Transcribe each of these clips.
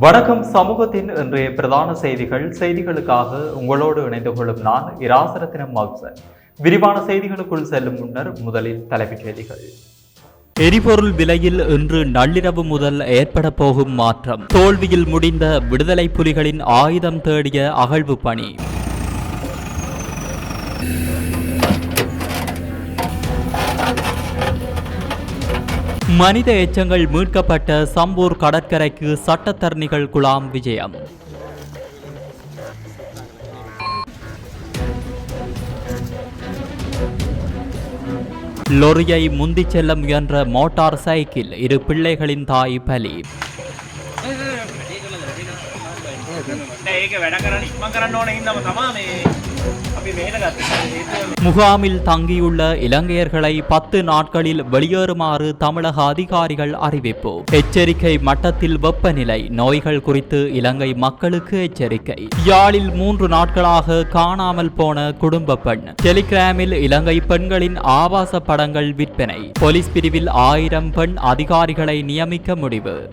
வணக்கம் சமூகத்தின் இன்றைய பிரதான செய்திகள். செய்திகளுக்காக உங்களோடு இணைந்து கொள்ளும் நான் இராசரத்தினம் மவுசன் விரிவான செய்திகளுக்குள் செல்லும் முன்னர் முதலில் தலைப்புச் செய்திகள். எரிபொருள் விலையில் இன்று நள்ளிரவு முதல் ஏற்பட போகும் மாற்றம். தோல்வியில் முடிந்த விடுதலை புலிகளின் ஆயுதம் தேடிய அகழ்வு பணி. மனித எச்சங்கள் மீட்கப்பட்ட சம்பூர் கடற்கரைக்கு சட்டத்தரணிகள் குலாம் விஜயம் லொரியை முந்திச் செல்ல முயன்ற மோட்டார் சைக்கிள் இரு பிள்ளைகளின் தாய் பலி முகாமில் தங்கியுள்ள இலங்கையர்களை பத்து நாட்களில் வெளியேறுமாறு தமிழக அதிகாரிகள் அறிவிப்பு. எச்சரிக்கை மட்டத்தில் வெப்பநிலை நோய்கள் குறித்து இலங்கை மக்களுக்கு எச்சரிக்கை. யாழில் மூன்று நாட்களாக காணாமல் போன குடும்ப பெண். டெலிகிராமில் இலங்கை பெண்களின் ஆபாச படங்கள் விற்பனை. போலீஸ் பிரிவில் ஆயிரம் பெண் அதிகாரிகளை நியமிக்க முடிவு.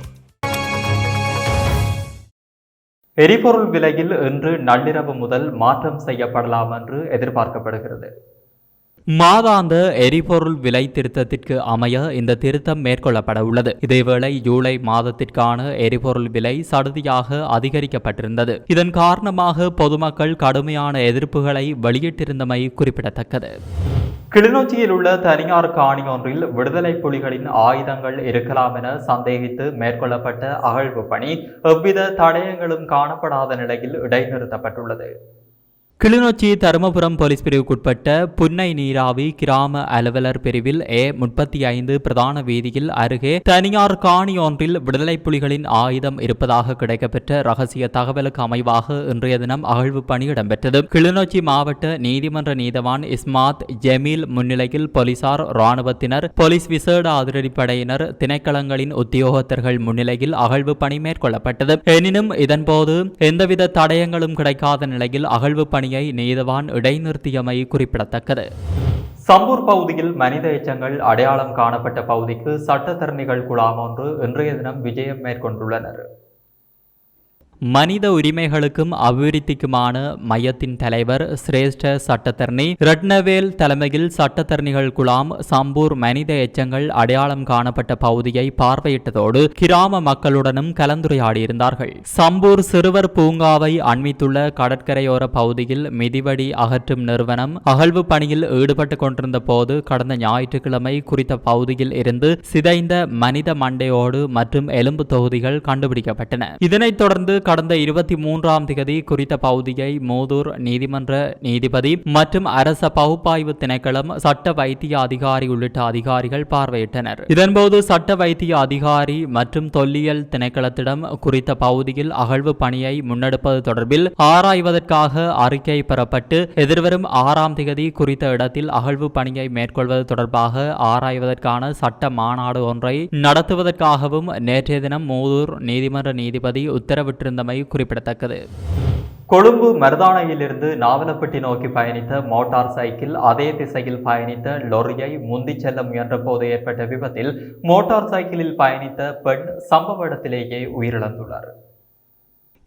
எரிபொருள் விலையில் இன்று நள்ளிரவு முதல் மாற்றம் செய்யப்படலாம் என்று எதிர்பார்க்கப்படுகிறது. மாதாந்த எரிபொருள் விலை திருத்தத்திற்கு அமைய இந்த திருத்தம் மேற்கொள்ளப்பட உள்ளது. இதேவேளை ஜூலை மாதத்திற்கான எரிபொருள் விலை சடுதியாக அதிகரிக்கப்பட்டிருந்தது. இதன் காரணமாக பொதுமக்கள் கடுமையான எதிர்ப்புகளை வெளியிட்டிருந்தமை குறிப்பிடத்தக்கது. கிளிநொச்சியில் உள்ள தனியார் காணி ஒன்றில் விடுதலை புலிகளின் ஆயுதங்கள் இருக்கலாம் என சந்தேகித்து மேற்கொள்ளப்பட்ட அகழ்வு பணி எவ்வித தடயங்களும் காணப்படாத நிலையில் இடைநிறுத்தப்பட்டுள்ளது. கிளிநொச்சி தருமபுரம் போலீஸ் பிரிவுக்குட்பட்ட புன்னை நீராவி கிராம அலுவலர் பிரிவில் ஏ முப்பத்தி ஐந்து பிரதான வீதியில் அருகே தனியார் காணி ஒன்றில் விடுதலை புலிகளின் ஆயுதம் இருப்பதாக கிடைக்கப்பெற்ற ரகசிய தகவலுக்கு அமைவாக இன்றைய தினம் அகழ்வு பணி இடம்பெற்றது. கிளிநொச்சி மாவட்ட நீதிமன்ற நீதவான் இஸ்மாத் ஜமீல் முன்னிலையில் போலீசார் ராணுவத்தினர் போலீஸ் விசேட அதிரடிப்படையினர் திணைக்களங்களின் உத்தியோகத்தர்கள் முன்னிலையில் அகழ்வு பணி மேற்கொள்ளப்பட்டது. எனினும் இதன்போது எந்தவித தடயங்களும் கிடைக்காத நிலையில் அகழ்வு பணி பணியை நீதவான் இடைநிறுத்தியமை குறிப்பிடத்தக்கது. சம்பூர் பகுதியில் மனித எச்சங்கள் அடையாளம் காணப்பட்ட பகுதிக்கு சட்டத்தரணிகள் குழாம் ஒன்று இன்றைய தினம் விஜயம் மேற்கொண்டுள்ளனர். மனித உரிமைகளுக்கும் அபிவிருத்திக்குமான மையத்தின் தலைவர் சிரேஷ்ட சட்டத்தரணி. ரட்னவேல் தலைமையில் சட்டத்தரணிகள் குழாம் சம்பூர் மனித எச்சங்கள் அடையாளம் காணப்பட்ட பகுதியை பார்வையிட்டதோடு கிராம மக்களுடனும் கலந்துரையாடியிருந்தார்கள். சம்பூர் சிறுவர் பூங்காவை அண்மித்துள்ள கடற்கரையோர பகுதியில் மிதிவடி அகற்றும் நிறுவனம் அகழ்வு பணியில் ஈடுபட்டு கொண்டிருந்த போது கடந்த ஞாயிற்றுக்கிழமை குறித்த பகுதியில் இருந்து சிதைந்த மனித மண்டையோடு மற்றும் எலும்பு தொகுதிகள் கண்டுபிடிக்கப்பட்டன. இதனைத் தொடர்ந்து கடந்த இருபத்தி மூன்றாம் திகதி குறித்த பகுதியை மூதூர் நீதிமன்ற நீதிபதி மற்றும் அரச பகுப்பாய்வு திணைக்களம் சட்ட வைத்திய அதிகாரி உள்ளிட்ட அதிகாரிகள் பார்வையிட்டனர். இதன்போது சட்ட வைத்திய அதிகாரி மற்றும் தொல்லியல் திணைக்களத்திடம் குறித்த பகுதியில் அகழ்வு பணியை முன்னெடுப்பது தொடர்பில் ஆராய்வதற்காக அறிக்கை பெறப்பட்டு எதிர்வரும் ஆறாம் திகதி குறித்த இடத்தில் அகழ்வு பணியை மேற்கொள்வது தொடர்பாக ஆராய்வதற்கான சட்ட மாநாடு ஒன்றை நடத்துவதற்காகவும் நேற்றைய தினம் மூதூர் நீதிமன்ற நீதிபதி உத்தரவிட்டிருந்த இருந்தமை குறிப்பிடத்தக்கது. கொழும்பு மருதானையிலிருந்து நாவலப்பட்டி நோக்கி பயணித்த மோட்டார் சைக்கிள் அதே திசையில் பயணித்த லொரியை முந்திச் செல்ல முயன்ற போது ஏற்பட்ட விபத்தில் மோட்டார் சைக்கிளில் பயணித்த பெண் சம்பவ இடத்திலேயே உயிரிழந்துள்ளார்.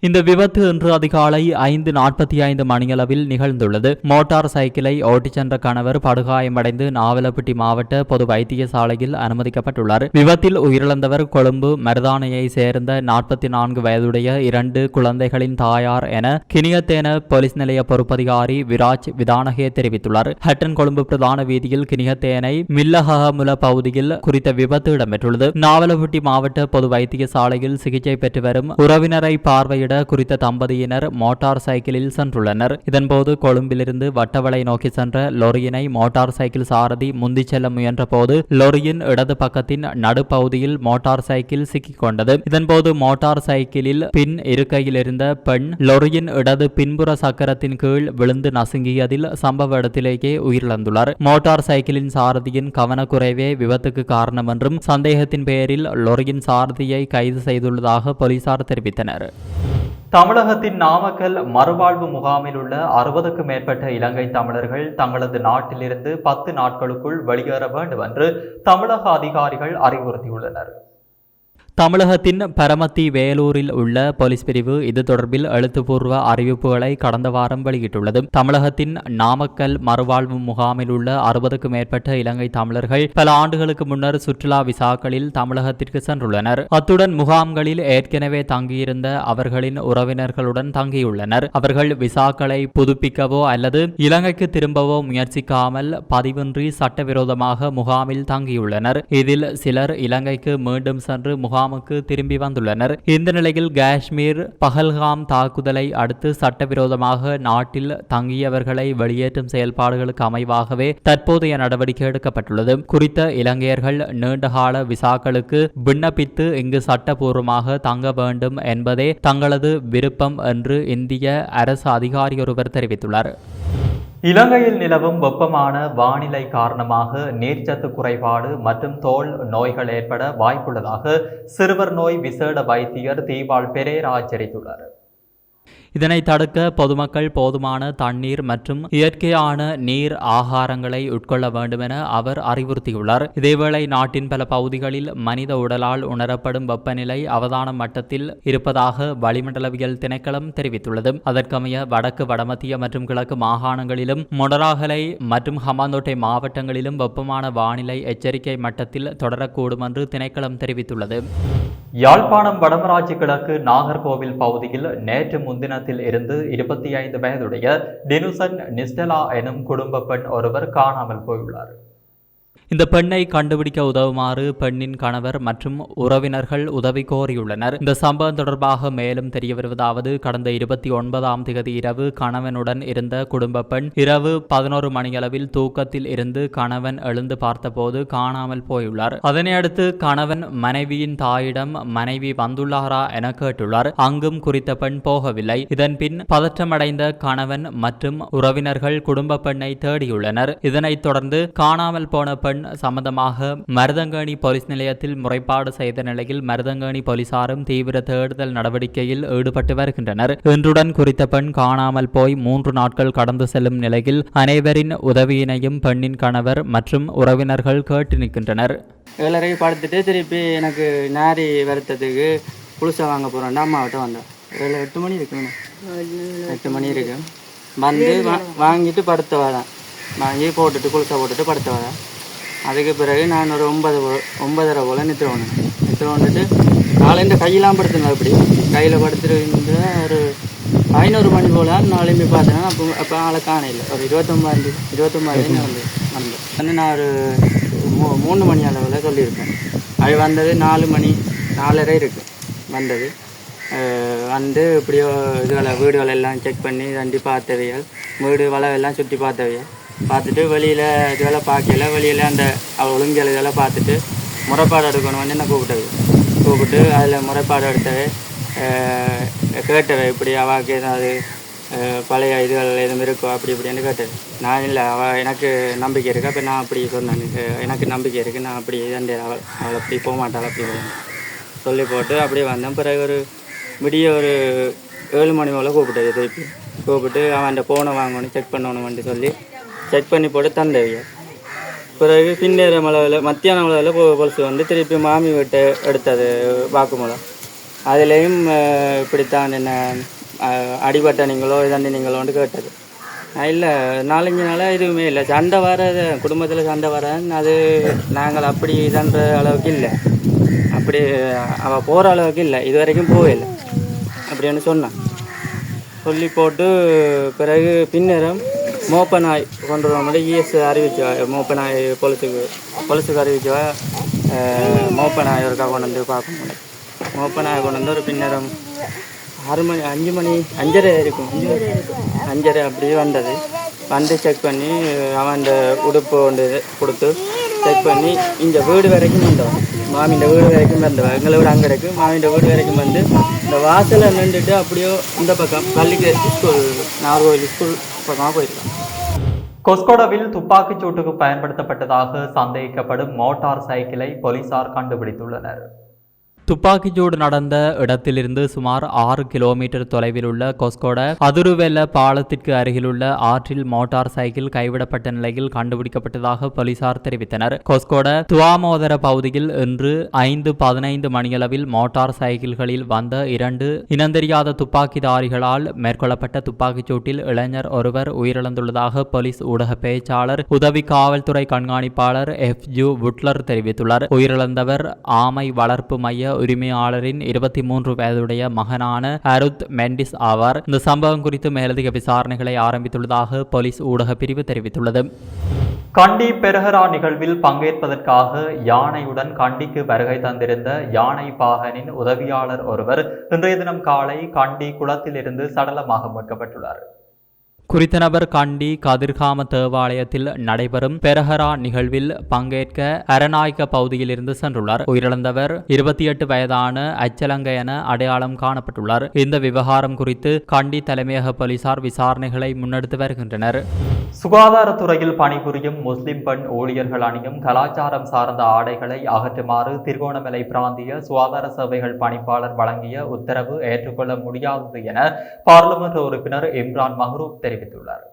இந்த விபத்து இன்று அதிகாலை ஐந்து நாற்பத்தி ஐந்து மணியளவில் நிகழ்ந்துள்ளது. மோட்டார் சைக்கிளை ஓட்டிச் சென்ற கணவர் படுகாயமடைந்து நாவலப்பட்டி மாவட்ட பொது வைத்தியசாலையில் அனுமதிக்கப்பட்டுள்ளார். விபத்தில் உயிரிழந்தவர் கொழும்பு மருதானையை சேர்ந்த நாற்பத்தி நான்கு வயதுடைய இரண்டு குழந்தைகளின் தாயார் என கினியத்தேன போலீஸ் நிலைய பொறுப்பதிகாரி விராஜ் விதானகே தெரிவித்துள்ளார். ஹட்டன் கொழும்பு பிரதான வீதியில் கினியத்தேனை மில்லஹமுல பகுதியில் குறித்த விபத்து இடம்பெற்றுள்ளது. நாவலப்பட்டி மாவட்ட பொது வைத்தியசாலையில் சிகிச்சை பெற்று வரும் உறவினரை பார்வையிட சென்ற குறித்த தம்பதியினர் மோட்டார் சைக்கிளில் சென்றுள்ளனர். இதன்போது கொழும்பிலிருந்து வட்டவளை நோக்கி சென்ற லொரியினை மோட்டார் சைக்கிள் சாரதி முந்திச் செல்ல முயன்றபோது லொரியின் இடது பக்கத்தின் நடுப்பகுதியில் மோட்டார் சைக்கிள் சிக்கிக்கொண்டது. இதன்போது மோட்டார் சைக்கிளில் பின் இருக்கையில் இருந்த பெண் லொரியின் இடது பின்புற சக்கரத்தின் கீழ் விழுந்து நசுங்கியதில் சம்பவ இடத்திலேயே உயிரிழந்துள்ளார். மோட்டார் சைக்கிளின் சாரதியின் கவனக்குறைவே விபத்துக்கு காரணம் என்றும் சந்தேகத்தின் பெயரில் லொரியின் சாரதியை கைது செய்துள்ளதாக போலீசார் தெரிவித்தனர். தமிழகத்தின் நாமக்கல் மறுவாழ்வு முகாமில் உள்ள அறுபதுக்கும் மேற்பட்ட இலங்கை தமிழர்கள் தங்களது நாட்டிலிருந்து பத்து நாட்களுக்குள் வெளியேற வேண்டும் என்று தமிழக அதிகாரிகள் அறிவுறுத்தியுள்ளனர். தமிழகத்தின் பரமத்தி வேலூரில் உள்ள போலீஸ் பிரிவு இது தொடர்பில் எழுத்துப்பூர்வ அறிவிப்புகளை கடந்த வாரம் வெளியிட்டுள்ளது. தமிழகத்தின் நாமக்கல் மறுவாழ்வு முகாமில் உள்ள அறுபதுக்கும் மேற்பட்ட இலங்கை தமிழர்கள் பல ஆண்டுகளுக்கு முன்னர் சுற்றுலா விசாக்களில் தமிழகத்திற்கு சென்றுள்ளனர். அத்துடன் முகாம்களில் ஏற்கனவே தங்கியிருந்த அவர்களின் உறவினர்களுடன் தங்கியுள்ளனர். அவர்கள் விசாக்களை புதுப்பிக்கவோ அல்லது இலங்கைக்கு திரும்பவோ முயற்சிக்காமல் பதிவின்றி சட்டவிரோதமாக முகாமில் தங்கியுள்ளனர். இதில் சிலர் இலங்கைக்கு மீண்டும் சென்று முகாம் முகாமுக்கு திரும்பி வந்துள்ளனர். இந்த நிலையில் காஷ்மீர் பஹல்காம் தாக்குதலை அடுத்து சட்டவிரோதமாக நாட்டில் தங்கியவர்களை வெளியேற்றும் செயல்பாடுகளுக்கு அமைவாகவே தற்போதைய நடவடிக்கை எடுக்கப்பட்டுள்ளது. குறித்த இலங்கையர்கள் நீண்டகால விசாக்களுக்கு விண்ணப்பித்து இங்கு சட்டபூர்வமாக தங்க வேண்டும் என்பதே தங்களது விருப்பம் என்று இந்திய அரசு அதிகாரி ஒருவர் தெரிவித்துள்ளார். இலங்கையில் நிலவும் வெப்பமான வானிலை காரணமாக நீர்ச்சத்து குறைபாடு மற்றும் தோல் நோய்கள் ஏற்பட வாய்ப்புள்ளதாக சிறுவர் நோய் விசேட வைத்தியர் தீபால் பெரேரா எச்சரித்துள்ளார் இதனை தடுக்க பொதுமக்கள் போதுமான தண்ணீர் மற்றும் இயற்கையான நீர் ஆகாரங்களை உட்கொள்ள வேண்டுமென அவர் அறிவுறுத்தியுள்ளார். இதேவேளை நாட்டின் பல பகுதிகளில் மனித உடலால் உணரப்படும் வெப்பநிலை அவதான மட்டத்தில் இருப்பதாக வளிமண்டலவியல் திணைக்களம் தெரிவித்துள்ளது. அதற்கமைய வடக்கு வடமத்திய மற்றும் கிழக்கு மாகாணங்களிலும் மொடராகலை மற்றும் ஹமாந்தோட்டை மாவட்டங்களிலும் வெப்பமான வானிலை எச்சரிக்கை மட்டத்தில் தொடரக்கூடும் என்று திணைக்களம் தெரிவித்துள்ளது. யாழ்ப்பாணம் வடமராட்சி கிழக்கு நாகர்கோவில் பகுதியில் நேற்று முன்தினத்தில் இருந்து இருபத்தி ஐந்து வயதுடைய டினுசன் நிஸ்டலா எனும் குடும்ப பெண் ஒருவர் காணாமல் போயுள்ளார். இந்த பெண்ணை கண்டுபிடிக்க உதவுமாறு பெண்ணின் கணவர் மற்றும் உறவினர்கள் உதவி கோரியுள்ளனர். இந்த சம்பவம் தொடர்பாக மேலும் தெரிய வருவதாவது கடந்த இருபத்தி ஒன்பதாம் தேதி இரவு கணவனுடன் இருந்த குடும்ப பெண் இரவு பதினோரு மணியளவில் தூக்கத்தில் இருந்து கணவன் எழுந்து பார்த்தபோது காணாமல் போயுள்ளார். அதனை அடுத்து கணவன் மனைவியின் தாயிடம் மனைவி வந்துள்ளாரா? என கேட்டுள்ளார். அங்கும் குறித்த பெண் போகவில்லை. இதன் பின் பதற்றமடைந்த கணவன் மற்றும் உறவினர்கள் குடும்ப பெண்ணை தேடியுள்ளனர். இதனைத் தொடர்ந்து காணாமல் போன பெண் சம்பந்தமாக மருதங்கேணி போலீஸ் நிலையத்தில் முறைப்பாடு செய்த நிலையில் மருதங்கேணி போலீசாரும் தீவிர தேடுதல் நடவடிக்கையில் ஈடுபட்டு வருகின்றனர். இன்றுடன் குறித்த பெண் காணாமல் போய் மூன்று நாட்கள் கடந்து செல்லும் நிலையில் அனைவரின் உதவியினையும் பெண்ணின் கணவர் மற்றும் உறவினர்கள் கேட்டு நிற்கின்றனர். ஏழரைக்கு படுத்துட்டு திருப்பி எனக்கு நாரி வருத்தத்துக்கு புதுசாக வாங்க போகிறோம் அம்மாவிட்ட வந்தேன். ஏழு எட்டு மணி இருக்குண்ணே எட்டு மணி இருக்கு. வந்து வாங்கிட்டு படுத்த வரேன். வாங்கி போட்டுட்டு குளிசா போட்டுட்டு படுத்த வரேன். அதுக்கு பிறகு நான் ஒரு ஒன்பது ஒன்பதரை போல் நித்திர வந்தேன் நித்திர வந்துட்டு காலையில் கையெல்லாம் படுத்துங்க அப்படி. கையில் படுத்துட்டு ஒரு ஐநூறு மணி போல் நாளையுமே பார்த்தேன்னா அப்போ அப்போ ஆளை காணையில். ஒரு இருபத்தொம்பது இருபத்தொம்பதாந்தேதி வந்து வந்தேன் வந்து நான் ஒரு மூ மூணு மணி அளவில் சொல்லியிருக்கேன் அது வந்தது நாலு மணி நாலரை இருக்குது வந்தது. வந்து இப்படியோ இதுகளை வீடுகளை எல்லாம் செக் பண்ணி தண்டி பார்த்தவைகள் வீடு வளவெல்லாம் சுற்றி பார்த்தவைகள். பார்த்துட்டு வெளியில் இதெல்லாம் பார்க்கல. வெளியில் அந்த அவள் ஒழுங்கல் இதெல்லாம் பார்த்துட்டு முறைப்பாடு எடுக்கணும்னு என்னை என்ன கூப்பிட்டது. கூப்பிட்டு அதில் முறைப்பாடு எடுத்தவை கேட்டவை இப்படி அவாக்கு ஏதாவது பழைய இதுகள் எதுவும் இருக்கோ அப்படி இப்படின்னு கேட்டது. நான் இல்லை அவள் எனக்கு நம்பிக்கை இருக்கு அப்போ நான் அப்படி சொன்னேன். எனக்கு நம்பிக்கை இருக்குது நான் அப்படி இதண்டே அவள் அவள் அப்படி போக மாட்டாள் அப்படி சொல்லி போட்டு அப்படியே வந்தேன். பிறகு ஒரு விடிய ஒரு ஏழு மணி போல் கூப்பிட்டது திருப்பி. கூப்பிட்டு அவன் ஃபோனை வாங்கணும் செக் பண்ணணும்னு சொல்லி செக் பண்ணி போட்டு தந்தவிய பிறகு பின்னேற அளவில் மத்தியான அளவில் பொலிசு வந்து திருப்பி மாமி விட்டு எடுத்தது வாக்குமூலம் அதுலேயும் இப்படித்தான் என்ன அடிபட்ட நீங்களோ இதாண்டி நீங்களோன்னு கேட்டது. இல்லை நாலஞ்சு நாளாக எதுவுமே இல்லை. சண்டை வராது குடும்பத்தில் சண்டை வர அது நாங்கள் அப்படி இதுன்ற அளவுக்கு இல்லை. அப்படி அவள் போகிற அளவுக்கு இல்லை. இது வரைக்கும் போகல. அப்படின்னு சொன்னான். சொல்லி போட்டு பிறகு பின்னரும் மோப்பநாய் கொண்டு வர மாதிரி இஎஸ் அறிவிச்சவா மோப்ப நாய் பொலிசுக்கு பொலிசுக்கு அறிவிச்சவா அஹ், ஒருக்கா கொண்டு வந்து பார்க்க முடியும் கொண்டு வந்து ஒரு பின்னரம் ஆறு மணி அஞ்சு மணி அஞ்சரை இருக்கும். அஞ்சரை அப்படியே வந்தது. வந்து செக் பண்ணி அவன் அந்த உடுப்பு ஒன்று கொடுத்து செக் பண்ணி இந்த வீடு வரைக்கும் வந்தோம் மாமியின் வீடு வரைக்கும் வந்தவன் எங்களை வீடு அங்கே இருக்குது மாமியின் வீடு வரைக்கும் வந்து இந்த வாசலை நின்றுட்டு அப்படியோ இந்த பக்கம் பள்ளிக்கு ஸ்கூல் நாகர்கோவில் ஸ்கூல் பக்கமாக போயிருக்கான். கொஸ்கோடவில் துப்பாக்கிச் சூட்டுக்கு பயன்படுத்தப்பட்டதாக சந்தேகிக்கப்படும் மோட்டார் சைக்கிளை போலீசார் கண்டுபிடித்துள்ளனர். துப்பாக்கிச்சூடு நடந்த இடத்திலிருந்து சுமார் ஆறு கிலோமீட்டர் தொலைவில் உள்ள கொஸ்கோட அதுருவெல்ல பாலத்திற்கு அருகிலுள்ள ஆற்றில் மோட்டார் சைக்கிள் கைவிடப்பட்ட நிலையில் கண்டுபிடிக்கப்பட்டதாக போலீசார் தெரிவித்தனர். கொஸ்கோட துவாமோதர பகுதியில் இன்று ஐந்து பதினைந்து மணியளவில் மோட்டார் சைக்கிள்களில் வந்த இரண்டு இனந்தெரியாத துப்பாக்கிதாரிகளால் மேற்கொள்ளப்பட்ட துப்பாக்கிச் சூட்டில் இளைஞர் ஒருவர் உயிரிழந்துள்ளதாக போலீஸ் ஊடக பேச்சாளர் உதவி காவல்துறை கண்காணிப்பாளர் எஃப் ஜூ புட்லர் தெரிவித்துள்ளார். உயிரிழந்தவர் ஆமை வளர்ப்பு மைய உரிமையாளரின் இருபத்தி மூன்று வயதுடைய மகனான அருத் மெண்டிஸ் ஆவார். இந்த சம்பவம் குறித்து மேலதிக விசாரணைகளை ஆரம்பித்துள்ளதாக போலீஸ் ஊடக பிரிவு தெரிவித்துள்ளது. கண்டி பெருகரா நிகழ்வில் பங்கேற்பதற்காக யானையுடன் கண்டிக்கு வருகை தந்திருந்த யானை பாகனின் உதவியாளர் ஒருவர் இன்றைய தினம் காலை கண்டி குளத்திலிருந்து சடலமாக மீட்கப்பட்டுள்ளார். குறித்த நபர் கண்டி கதிர்காம தேவாலயத்தில் நடைபெறும் பெரஹரா நிகழ்வில் பங்கேற்க அரநாயக்க பகுதியில் இருந்து சென்றுள்ளார். உயிரிழந்தவர் இருபத்தி எட்டு வயதான அச்சலங்க என அடையாளம் காணப்பட்டுள்ளார். இந்த விவகாரம் குறித்து கண்டி தலைமையக போலீசார் விசாரணைகளை முன்னெடுத்து வருகின்றனர். சுகாதாரத்துறையில் பணிபுரியும் முஸ்லிம் பெண் ஊழியர்கள் அணியும் கலாச்சாரம் சார்ந்த ஆடைகளை அகற்றுமாறு திருகோணமலை பிராந்திய சுகாதார சேவைகள் பணிப்பாளர் வழங்கிய உத்தரவு ஏற்றுக்கொள்ள முடியாதது என பாராளுமன்ற உறுப்பினர் இம்ரான் மஹ்ரூப் தெரிவித்துள்ளார்.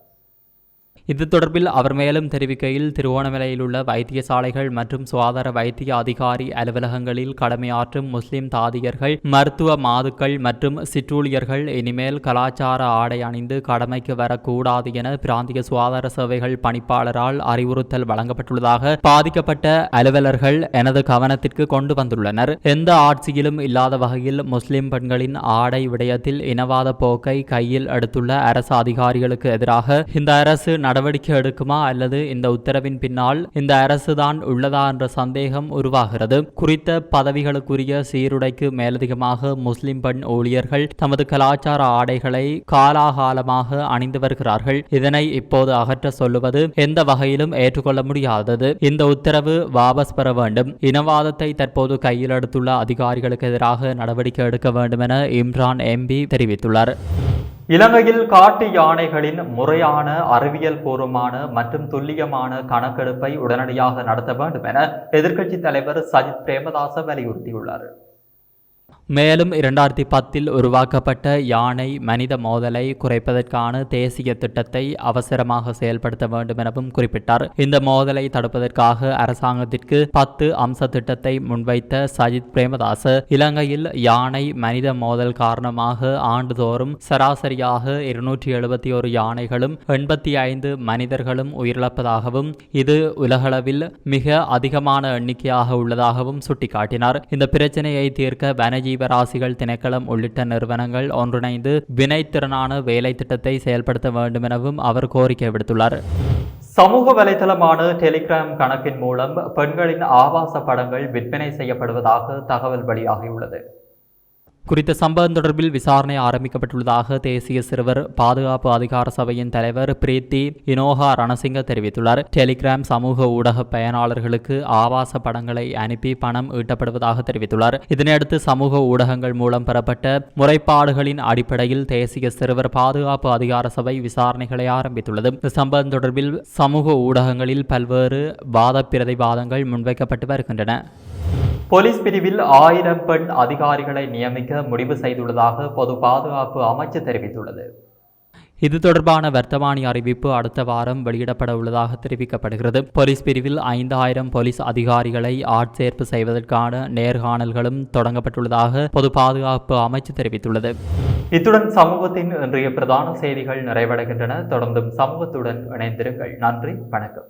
இது தொடர்பில் அவர் மேலும் தெரிவிக்கையில் திருவோணமலையில் உள்ள வைத்தியசாலைகள் மற்றும் சுகாதார வைத்திய அதிகாரி அலுவலகங்களில் கடமையாற்றும் முஸ்லிம் தாதியர்கள் மருத்துவ மாதுக்கள் மற்றும் சிற்றூழியர்கள் இனிமேல் கலாச்சார ஆடை அணிந்து கடமைக்கு வரக்கூடாது என பிராந்திய சுகாதார சேவைகள் பணிப்பாளரால் அறிவுறுத்தல் வழங்கப்பட்டுள்ளதாக பாதிக்கப்பட்ட அலுவலர்கள் எனது கவனத்திற்கு கொண்டு வந்துள்ளனர். எந்த ஆட்சியிலும் இல்லாத வகையில் முஸ்லிம் பெண்களின் ஆடை விடயத்தில் இனவாத போக்கை கையில் எடுத்துள்ள அரசு அதிகாரிகளுக்கு எதிராக இந்த அரசு நடவடிக்கை எடுக்குமா அல்லது இந்த உத்தரவின் பின்னால் இந்த அரசுதான் உள்ளதா என்ற சந்தேகம் உருவாகிறது. குறித்த பதவிகளுக்குரிய சீருடைக்கு மேலதிகமாக முஸ்லிம் பெண் ஊழியர்கள் தமது கலாச்சார ஆடைகளை காலாகாலமாக அணிந்து வருகிறார்கள். இதனை இப்போது அகற்ற சொல்லுவது எந்த வகையிலும் ஏற்றுக்கொள்ள முடியாதது. இந்த உத்தரவு வாபஸ் பெற வேண்டும். இனவாதத்தை தற்போது கையில் எடுத்துள்ள அதிகாரிகளுக்கு எதிராக நடவடிக்கை எடுக்க வேண்டும் என இம்ரான் எம்பி தெரிவித்துள்ளார். இலங்கையில் காட்டு யானைகளின் முறையான அறிவியல் பூர்வமான மற்றும் துல்லியமான கணக்கெடுப்பை உடனடியாக நடத்த வேண்டும் என எதிர்க்கட்சித் தலைவர் சஜித் பிரேமதாச வலியுறுத்தியுள்ளார். மேலும் இரண்டாயிரத்தி பத்தில் உருவாக்கப்பட்ட யானை மனித மோதலை குறைப்பதற்கான தேசிய திட்டத்தை அவசரமாக செயல்படுத்த வேண்டும் எனவும் குறிப்பிட்டார். இந்த மோதலை தடுப்பதற்காக அரசாங்கத்திற்கு பத்து அம்ச திட்டத்தை முன்வைத்த சஜித் பிரேமதாஸ் இலங்கையில் யானை மனித மோதல் காரணமாக ஆண்டுதோறும் சராசரியாக இருநூற்றி எழுபத்தி ஒரு யானைகளும் எண்பத்தி ஐந்து மனிதர்களும் உயிரிழப்பதாகவும் இது உலகளவில் மிக அதிகமான எண்ணிக்கையாக உள்ளதாகவும் சுட்டிக்காட்டினார். இந்த பிரச்சனையை தீர்க்க வனஜீவ ராசிகள் திணைக்களம் உள்ளிட்ட நிறுவனங்கள் ஒன்றிணைந்து வினைத்திறனான வேலை திட்டத்தை செயல்படுத்த வேண்டும் எனவும் அவர் கோரிக்கை விடுத்துள்ளார். சமூக வலைதளமான டெலிகிராம் கணக்கின் மூலம் பெண்களின் ஆபாச படங்கள் விற்பனை செய்யப்படுவதாக தகவல் வெளியாகியுள்ளது. குறித்த சம்பவம் தொடர்பில் விசாரணை ஆரம்பிக்கப்பட்டுள்ளதாக தேசிய சிறுவர் பாதுகாப்பு அதிகார சபையின் தலைவர் பிரீத்தி இனோகா ரணசிங்க தெரிவித்துள்ளார். டெலிகிராம் சமூக ஊடக பயனாளர்களுக்கு ஆபாச படங்களை அனுப்பி பணம் ஈட்டப்படுவதாக தெரிவித்துள்ளார். இதனையடுத்து சமூக ஊடகங்கள் மூலம் பெறப்பட்ட முறைப்பாடுகளின் அடிப்படையில் தேசிய சிறுவர் பாதுகாப்பு அதிகார சபை விசாரணைகளை ஆரம்பித்துள்ளது. இந்த சம்பவம் தொடர்பில் சமூக ஊடகங்களில் பல்வேறு வாத பிரதிவாதங்கள் முன்வைக்கப்பட்டு வருகின்றன. போலீஸ் பிரிவில் ஆயிரம் பெண் அதிகாரிகளை நியமிக்க முடிவு செய்துள்ளதாக பொது பாதுகாப்பு அமைச்சு தெரிவித்துள்ளது. இது தொடர்பான வர்த்தமானி அறிவிப்பு அடுத்த வாரம் வெளியிடப்பட உள்ளதாக தெரிவிக்கப்படுகிறது. போலீஸ் பிரிவில் ஐந்தாயிரம் போலீஸ் அதிகாரிகளை ஆட்சேர்ப்பு செய்வதற்கான நேர்காணல்களும் தொடங்கப்பட்டுள்ளதாக பொது பாதுகாப்பு அமைச்சு தெரிவித்துள்ளது. இத்துடன் சமூகத்தின் இன்றைய பிரதான செய்திகள் நிறைவடைகின்றன. தொடர்ந்தும் சமூகத்துடன் இணைந்திருங்கள். நன்றி வணக்கம்.